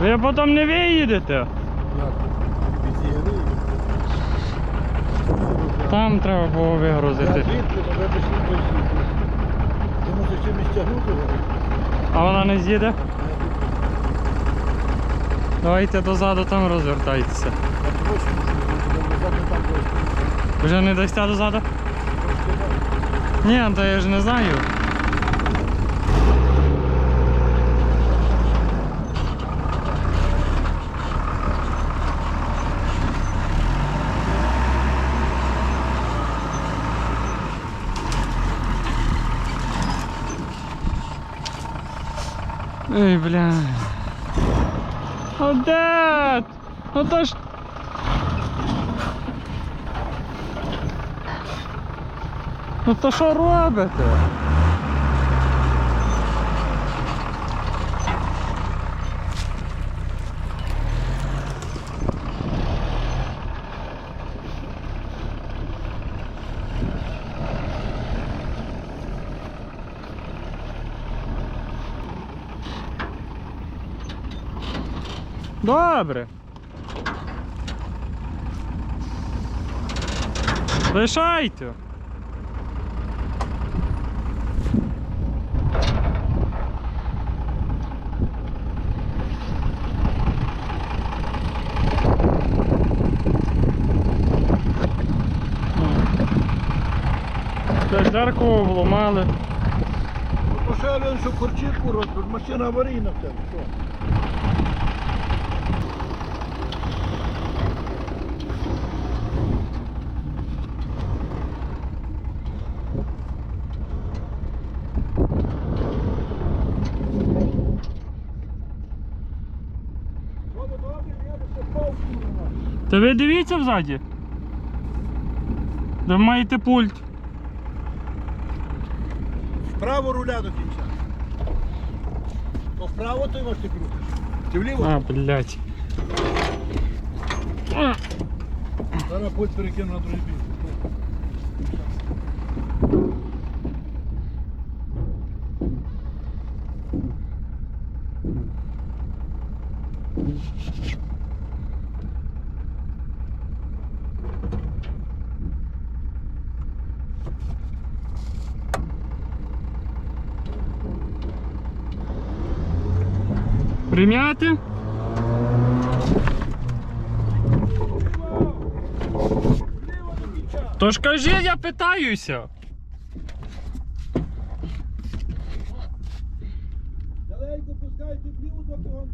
Ви потім не виїдете. Там треба було вигрузити. А вона не з'їде? Давайте дозаду там розвертайтеся. Вже не дасте дозаду? Ні, то я ж не знаю. Ой, бля. Одет! Ну то ж. Ну то що робите? Добре. Лишайте. Зеркало вломали. Ще що корчівку розбив, машина аварійна в тебе. Та ви дивіться взаді. Ви маєте пульт. Вправо руля до кінця. То вправо той можеш ти крутиш. Чи вліво? А, блядь. А, Зараз пульт перекину на другий бік. Прийняти? Вліво до кінця. То ж кажи, я питаюся. Далеко пускайте вліво, доки вам.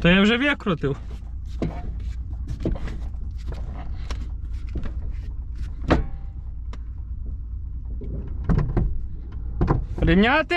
То я вже викрутив. Прийняти?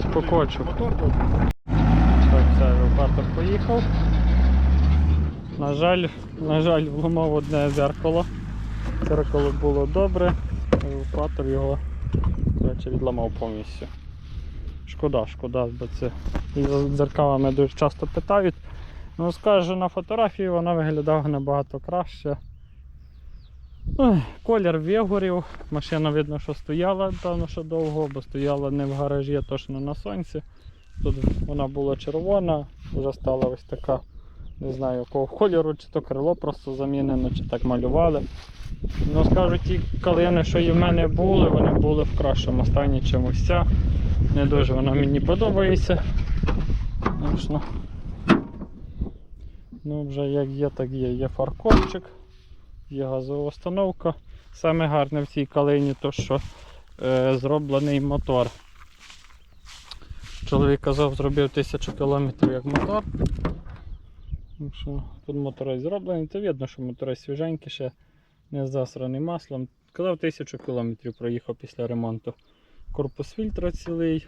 Якось покочу. Так, все, евакуатор поїхав. На жаль, на жаль, вломав одне зеркало. Зеркало було добре, евакуатор його коротше, відламав повністю. Шкода, шкода, бо це дзеркалами дуже часто питають. Ну, скажу, на фотографії вона виглядала набагато краще. Колір вигорів, машина видно, що стояла певно, що довго, бо стояла не в гаражі, а точно на сонці. Тут вона була червона, вже стала ось така, не знаю якого кольору, чи то крило просто замінено, чи так малювали. Ну скажу, ті калини, що і в мене були, вони були в кращому стані, чим ось ця. Не дуже вона мені подобається. Ну, вже як є, так є. Є фаркопчик, є газова установка. Саме гарне в цій калині, то що е, зроблений мотор. Чоловік казав, зробив 1000 км як мотор. Так що Тут мотори зроблені, то видно, що мотори свіженькі, ще не засраний маслом. Казав 1000 км проїхав після ремонту. корпус фільтра цілий.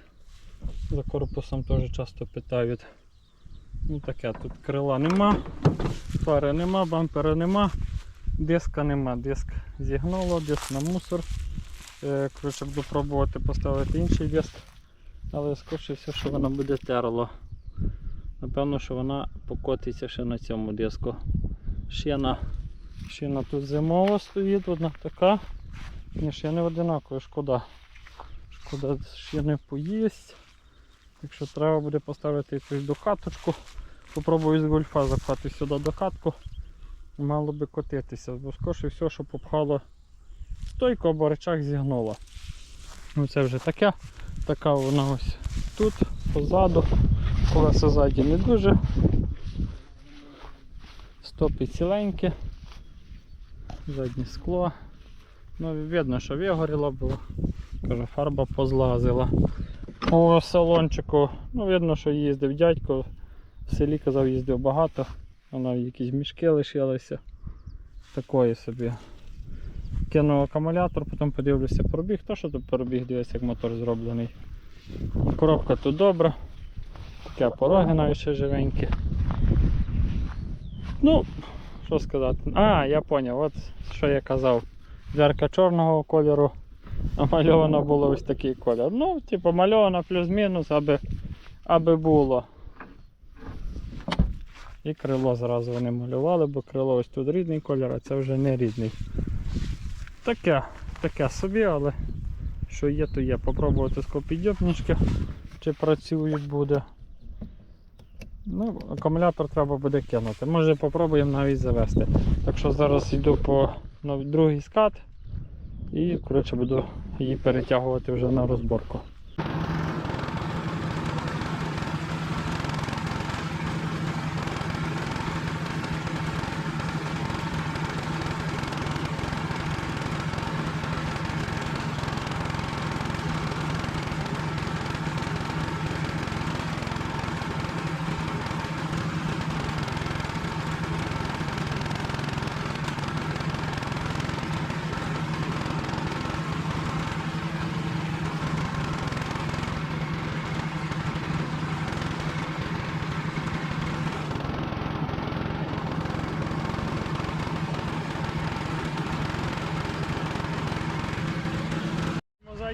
За корпусом теж часто питають. Ну таке, тут крила нема, фари нема, бампера нема, диска нема, диск зігнуло, диск на мусор. Коротше, буду пробувати поставити інший диск, але скоріше все, що вона буде терло. Напевно, що вона покотиться ще на цьому диску. Шина, шина тут зимова стоїть, одна така. Ні, шини одинакові, шкода. Шкода шини поїсть. Якщо треба буде поставити якусь докаточку, попробую з гольфа запхати сюди докатку. Мало би котитися, бо скоріше все, що попхало стойку або речах зігнуло. Ну це вже таке. Така вона ось тут, позаду. Колеса ззаді не дуже. Стопи ціленькі. Заднє скло. Ну, видно, що вигоріло, бо кажу, фарба позлазила. По салончику, ну видно, що їздив дядько. В селі казав, їздив багато. Вона якісь мішки лишилися. Такої собі. Кинув акумулятор, потім подивлюся пробіг. То що тут пробіг, дивись, як мотор зроблений. Коробка тут добра. Таке пороги навіть ще живенькі. Ну, що сказати. А, я зрозумів, от що я казав. Дверка чорного кольору, а мальована було ось такий колір. Ну, типу, мальована плюс-мінус, аби, аби було. І крило зразу вони малювали, бо крило ось тут рідний колір, а це вже не рідний. Таке, таке собі, але що є, то є. Попробувати скопідьопнички, чи працюють буде. Ну, акумулятор треба буде кинути. Може попробуємо навіть завести. Так що зараз йду по другий скат і коротше, буду її перетягувати вже на розборку.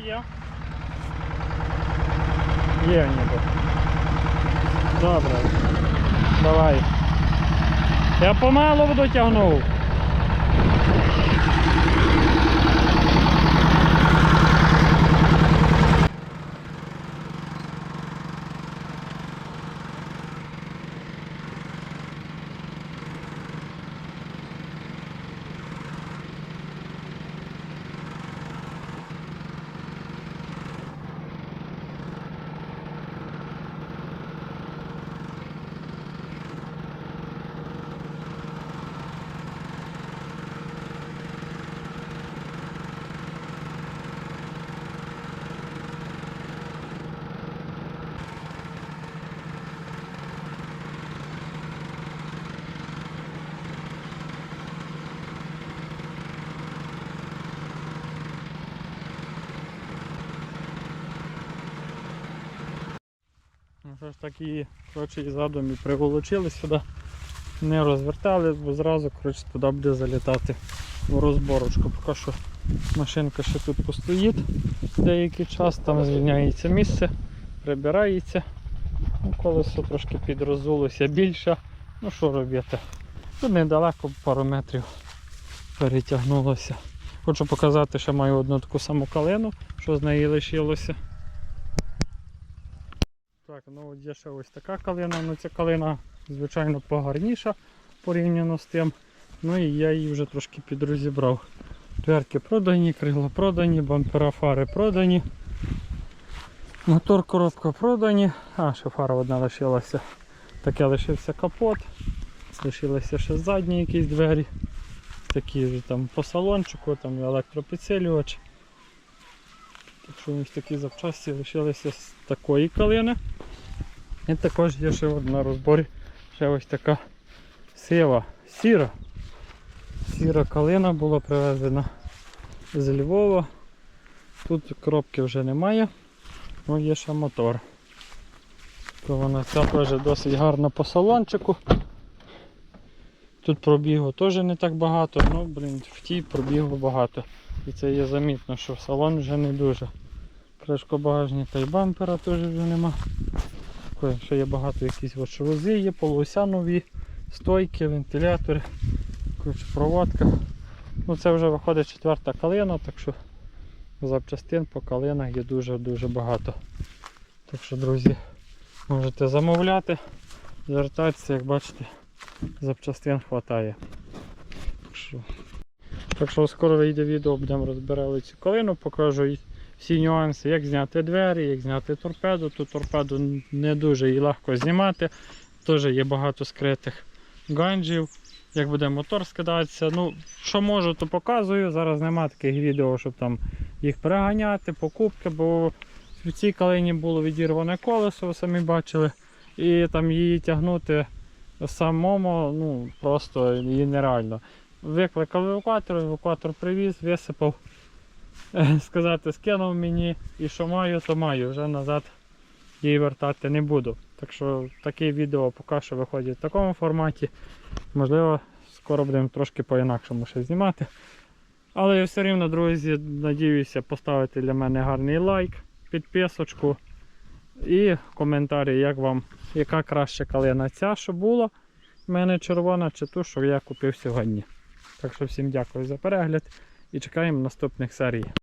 Є? Є ніби. Добре. Давай. Я помалу буду Ну ж так її коротше, і задом і приволочили сюди. Не розвертали, бо зразу коротше, туди буде залітати в розборочку. Поки що машинка ще тут постоїть деякий час, там звільняється місце, прибирається. Ну, колесо трошки підрозулося більше. Ну що робити? Тут недалеко пару метрів перетягнулося. Хочу показати, що маю одну таку саму калину, що з неї лишилося. Ну от є ще ось така калина, ну ця калина, звичайно, погарніша порівняно з тим. Ну і я її вже трошки підрозібрав. Дверки продані, крила продані, бампера фари продані. Мотор, коробка продані. А, ще фара одна лишилася. Таке лишився капот. Лишилися ще задні якісь двері. Такі вже там по салончику, там електропідсилювач. Так що ось такі запчасті лишилися з такої калини. І також є ще на розборі ще ось така сива, сіра. Сіра калина була привезена з Львова. Тут коробки вже немає, ну є ще мотор. То вона ця теж досить гарна по салончику. Тут пробігу теж не так багато, ну блін, в тій пробігу багато. І це є замітно, що салон вже не дуже. Кришко багажника і бампера теж вже нема. Такої, Ще є багато якісь шрузи, є полуося нові, стойки, вентилятори, коротше, проводка. Ну це вже виходить четверта калина, так що запчастин по калинах є дуже-дуже багато. Так що, друзі, можете замовляти, звертатися, як бачите, запчастин вистачає. Так що, так що скоро вийде відео, будемо розбирати цю калину, покажу всі нюанси, як зняти двері, як зняти торпеду. Тут торпеду не дуже і легко знімати. Теж є багато скритих ганджів. Як буде мотор скидатися. Ну, що можу, то показую. Зараз нема таких відео, щоб там їх переганяти, покупки, бо в цій калині було відірване колесо, ви самі бачили. І там її тягнути самому, ну просто її нереально. Викликав евакуатор, евакуатор привіз, висипав. Сказати, скинув мені і що маю, то маю. Вже назад її вертати не буду. Так що такі відео поки що виходять в такому форматі. Можливо, скоро будемо трошки по-інакшому ще знімати. Але я все рівно, друзі, надіюся поставити для мене гарний лайк, підписочку і коментарі, як вам, яка краща калина ця, що була в мене червона, чи ту, що я купив сьогодні. Так що всім дякую за перегляд і чекаємо наступних серій.